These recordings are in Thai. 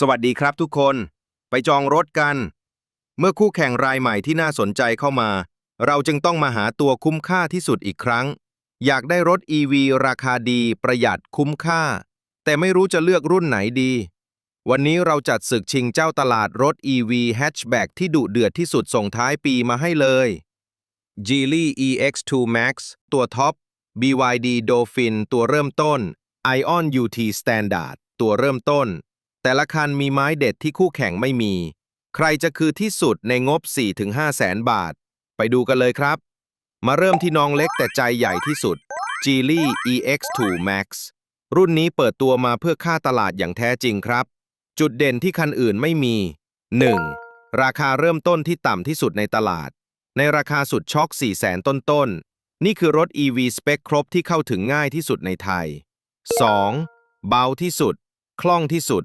สวัสดีครับทุกคน ไปจองรถกัน เมื่อคู่แข่งรายใหม่ที่น่าสนใจเข้ามา เราจึงต้องมาหาตัวคุ้มค่าที่สุดอีกครั้ง อยากได้รถ EV ราคาดีประหยัดคุ้มค่า แต่ไม่รู้จะเลือกรุ่นไหนดี วันนี้เราจัดศึกชิงเจ้าตลาดรถ EV Hatchback ที่ดุเดือดที่สุดส่งท้ายปีมาให้เลย Geely EX2 Max ตัวท็อป BYD Dolphin ตัวเริ่มต้น Ion UT Standard ตัวเริ่มต้น แต่ละคันมีไม้เด็ดที่คู่แข่งไม่มี ใครจะคือที่สุดในงบ 4-5แสนบาท ไปดูกันเลยครับ มาเริ่มที่น้องเล็กแต่ใจใหญ่ที่สุด g e l y EX2 Max รุ่นนี้เปิดตัวมาเพื่อค่าตลาดอย่างแท้จริงครับ จุดเด่นที่คันอื่นไม่มี 1. ราคาเริ่มต้นที่ต่ำที่สุดในตลาด ในราคาสุดช็อก 4 0 0แสนต้นๆ นี่คือรถ EV สเปคครบที่เข้าถึงง่ายที่สุดในไทย 2. เบาที่สุด คล่องที่สุด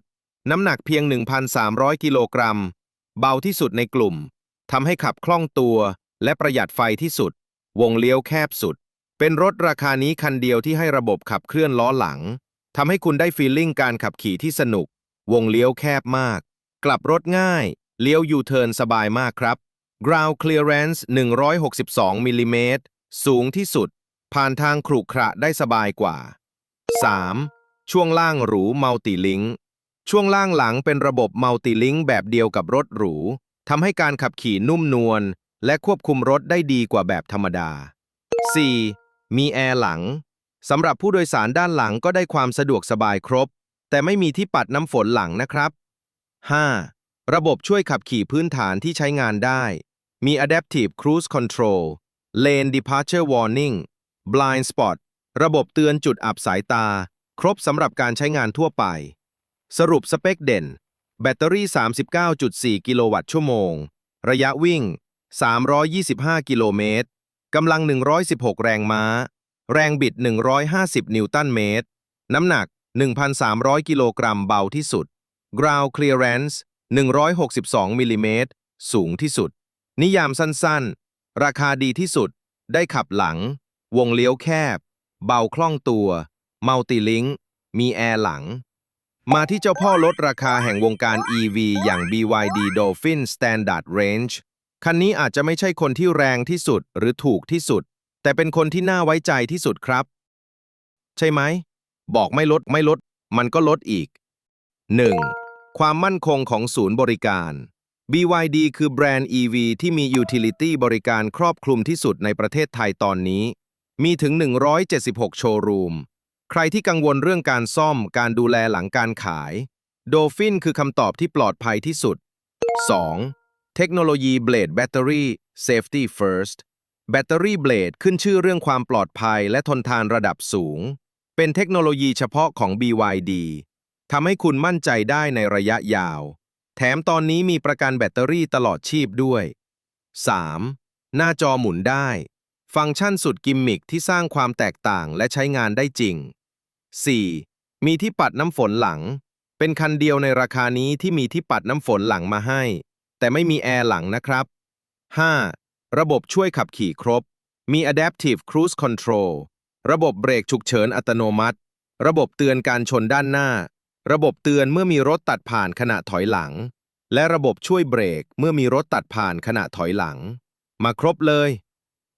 น้ำหนักเพียง 1,300 กิโลกรัม เบาที่สุดในกลุ่ม ทำให้ขับคล่องตัว และประหยัดไฟที่สุด วงเลี้ยวแคบสุด เป็นรถราคานี้คันเดียวที่ให้ระบบขับเคลื่อนล้อหลัง ทำให้คุณได้ฟีลลิ่งการขับขี่ที่สนุก วงเลี้ยวแคบมาก กลับรถง่าย เลี้ยวยูเทิร์นสบายมากครับ ground clearance 162มิลลิเมตร สูงที่สุด ผ่านทางขรุขระได้สบายกว่า 3. ช่วงล่างหรูมัลติลิง ช่วงล่างหลังเป็นระบบมัลติลิงก์แบบเดียวกับรถหรูทำให้การขับขี่นุ่มนวลและควบคุมรถได้ดีกว่าแบบธรรมดา 4. มีแอร์หลังสำหรับผู้โดยสารด้านหลังก็ได้ความสะดวกสบายครบ แต่ไม่มีที่ปัดน้ำฝนหลังนะครับ 5. ระบบช่วยขับขี่พื้นฐานที่ใช้งานได้ มี Adaptive Cruise Control Lane Departure Warning Blind Spot ระบบเตือนจุดอับสายตา ครบสำหรับการใช้งานทั่วไป สรุปสเปคเด่น แบตเตอรี่ 39.4 กิโลวัตต์ชั่วโมง ระยะวิ่ง 325 กิโลเมตร กำลัง 116 แรงม้า แรงบิด 150 นิวตันเมตร น้ำหนัก 1,300 กิโลกรัมเบาที่สุด ground clearance 162 มิลลิเมตร สูงที่สุด นิยามสั้นๆ ราคาดีที่สุด ได้ขับหลัง วงเลี้ยวแคบ เบาคล่องตัว มัลติลิงมีแอร์หลัง มาที่เจ้าพ่อลดราคาแห่งวงการ EV อย่าง BYD Dolphin Standard Range คันนี้อาจจะไม่ใช่คนที่แรงที่สุดหรือถูกที่สุด แต่เป็นคนที่น่าไว้ใจที่สุดครับ ใช่ไหม บอกไม่ลดไม่ลด มันก็ลดอีก 1. ความมั่นคงของศูนย์บริการ BYD คือแบรนด์ EV ที่มียูทิลิตี้บริการครอบคลุมที่สุดในประเทศไทยตอนนี้ มีถึง 176 โชว์รูม ใครที่กังวลเรื่องการซ่อมการดูแลหลังการขาย Dolphin คือคำตอบที่ปลอดภัยที่สุด 2. เทคโนโลยีเบลดแบตเตอรี่ Safety First แบตเตอรี่เบลดขึ้นชื่อเรื่องความปลอดภัยและทนทานระดับสูง เป็นเทคโนโลยีเฉพาะของ BYD ทำให้คุณมั่นใจได้ในระยะยาว แถมตอนนี้มีประกันแบตเตอรี่ตลอดชีพด้วย 3. หน้าจอหมุนได้ ฟังก์ชันสุดกิมมิคที่สร้างความแตกต่างและใช้งานได้จริง 4. มีที่ปัดน้ำฝนหลัง เป็นคันเดียวในราคานี้ที่มีที่ปัดน้ำฝนหลังมาให้ แต่ไม่มีแอร์หลังนะครับ 5. ระบบช่วยขับขี่ครบ มี Adaptive Cruise Control ระบบเบรกฉุกเฉินอัตโนมัติ ระบบเตือนการชนด้านหน้า ระบบเตือนเมื่อมีรถตัดผ่านขณะถอยหลัง และระบบช่วยเบรกเมื่อมีรถตัดผ่านขณะถอยหลัง มาครบเลย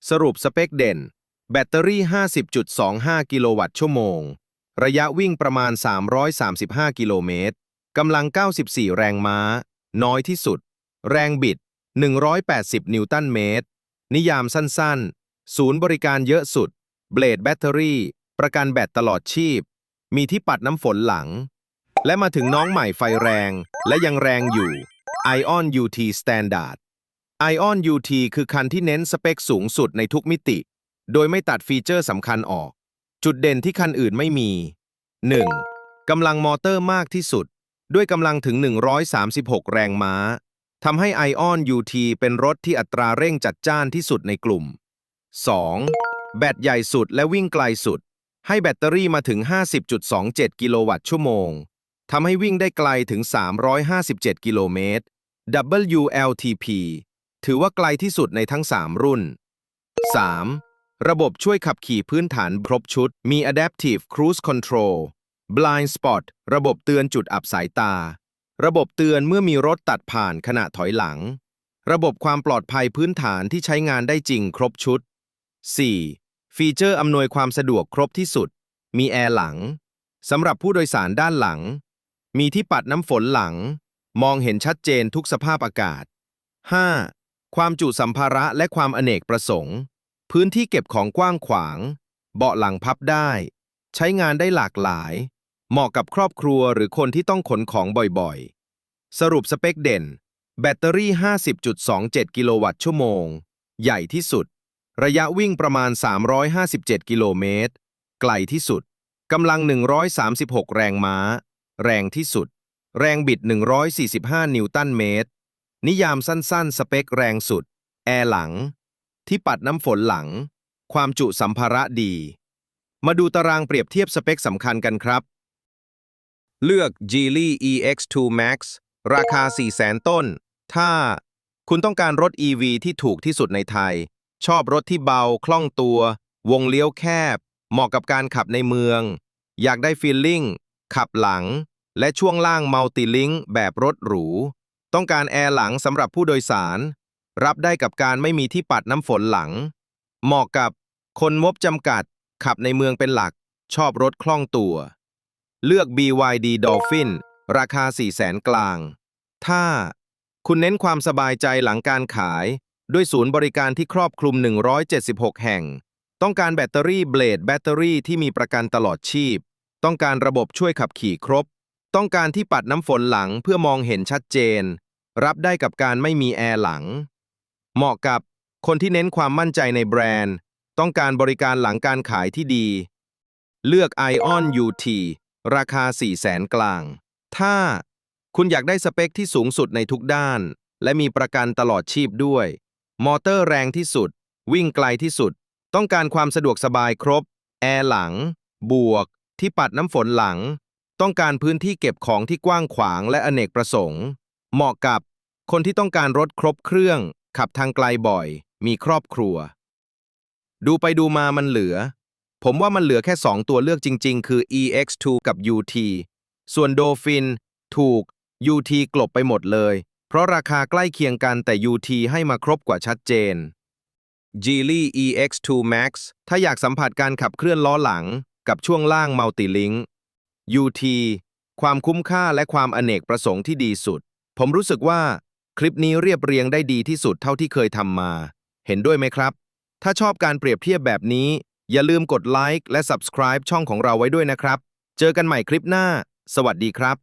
สรุปสเปคเด่น แบตเตอรี่ 50.25 กิโลวัตต์ชั่วโมง ระยะวิ่งประมาณ 335 กิโลเมตร กำลัง 94 แรงม้า น้อยที่สุด แรงบิด 180 นิวตันเมตร นิยามสั้นๆ ศูนย์บริการเยอะสุด เบลดแบตเตอรี่ ประกันแบตตลอดชีพ มีที่ปัดน้ำฝนหลัง และมาถึงน้องใหม่ไฟแรง และยังแรงอยู่ Ion UT Standard Ion UT คือคันที่เน้นสเปคสูงสุดในทุกมิติ โดยไม่ตัดฟีเจอร์สำคัญออก จุดเด่นที่คันอื่นไม่มี 1. กำลังมอเตอร์มากที่สุด ด้วยกำลังถึง 136 แรงม้าทำให้ Ion UT เป็นรถที่อัตราเร่งจัดจ้านที่สุดในกลุ่ม 2. แบตใหญ่สุดและวิ่งไกลสุด ให้แบตเตอรี่มาถึง 50.27 กิโลวัตต์ชั่วโมงทำให้วิ่งได้ไกลถึง 357 กิโลเมตร WLTP ถือว่าไกลที่สุดในทั้ง 3 รุ่น 3. ระบบช่วยขับขี่พื้นฐานครบชุด มี Adaptive Cruise Control Blind Spot ระบบเตือนจุดอับสายตา ระบบเตือนเมื่อมีรถตัดผ่านขณะถอยหลัง ระบบความปลอดภัยพื้นฐานที่ใช้งานได้จริงครบชุด 4. ฟีเจอร์อำนวยความสะดวกครบที่สุด มีแอร์หลังสำหรับผู้โดยสารด้านหลัง มีที่ปัดน้ำฝนหลัง มองเห็นชัดเจนทุกสภาพอากาศ 5. ความจุสัมภาระและความอเนกประสงค์ พื้นที่เก็บของกว้างขวาง เบาะหลังพับได้ ใช้งานได้หลากหลาย เหมาะกับครอบครัวหรือคนที่ต้องขนของบ่อยๆ สรุปสเปคเด่น แบตเตอรี่ 50.27 กิโลวัตต์ชั่วโมง ใหญ่ที่สุด ระยะวิ่งประมาณ 357 กิโลเมตร ไกลที่สุด กำลัง 136 แรงม้า แรงที่สุด แรงบิด 145 นิวตันเมตร นิยามสั้นๆ สเปคแรงสุด แอร์หลัง ที่ปัดน้ำฝนหลัง ความจุสัมภาระดี มาดูตารางเปรียบเทียบสเปคสำคัญกันครับ เลือก Geely EX2 Max ราคา 400,000 ต้น ถ้าคุณต้องการรถ EV ที่ถูกที่สุดในไทย ชอบรถที่เบา คล่องตัว วงเลี้ยวแคบ เหมาะกับการขับในเมือง อยากได้ฟีลลิ่ง ขับหลัง และช่วงล่างมัลติลิงแบบรถหรู ต้องการแอร์หลังสำหรับผู้โดยสาร รับได้กับการไม่มีที่ปัดน้ำฝนหลัง เหมาะกับคนงบจำกัด ขับในเมืองเป็นหลัก ชอบรถคล่องตัว เลือก BYD Dolphin ราคา 4 0 0แสนกลาง ถ้าคุณเน้นความสบายใจหลังการขาย ด้วยศูนย์บริการที่ครอบคลุม 176 แห่ง ต้องการแบตเตอรี่เบลดแบตเตอรี่ที่มีประกันตลอดชีพ ต้องการระบบช่วยขับขี่ครบ ต้องการที่ปัดน้ำฝนหลังเพื่อมองเห็นชัดเจน รับได้กับการไม่มีแอร์หลัง เหมาะกับคนที่เน้นความมั่นใจในแบรนด์ ต้องการบริการหลังการขายที่ดี เลือก Ion UT ราคา 4 0 0แสนกลาง ถ้าคุณอยากได้สเปคที่สูงสุดในทุกด้าน และมีประกันตลอดชีพด้วย มอเตอร์แรงที่สุด วิ่งไกลที่สุด ต้องการความสะดวกสบายครบ แอร์หลัง บวก ที่ปัดน้ำฝนหลัง ต้องการพื้นที่เก็บของที่กว้างขวางและอเนกประสงค์ เหมาะกับคนที่ต้องการรถครบเครื่อง ขับทางไกลบ่อย มีครอบครัว ดูไปดูมามันเหลือ ผมว่ามันเหลือแค่ 2 ตัวเลือกจริง ๆ คือ EX2 กับ UT ส่วน Dolphin ถูก UT กลบไปหมดเลย เพราะราคาใกล้เคียงกันแต่ UT ให้มาครบกว่าชัดเจน Geely EX2 Max ถ้าอยากสัมผัสการขับเคลื่อนล้อหลัง กับช่วงล่าง Multilink UT ความคุ้มค่าและความอเนกประสงค์ที่ดีสุด ผมรู้สึกว่า คลิปนี้เรียบเรียงได้ดีที่สุดเท่าที่เคยทำมา เห็นด้วยไหมครับ ถ้าชอบการเปรียบเทียบแบบนี้ อย่าลืมกดไลค์และ Subscribe ช่องของเราไว้ด้วยนะครับ เจอกันใหม่คลิปหน้า สวัสดีครับ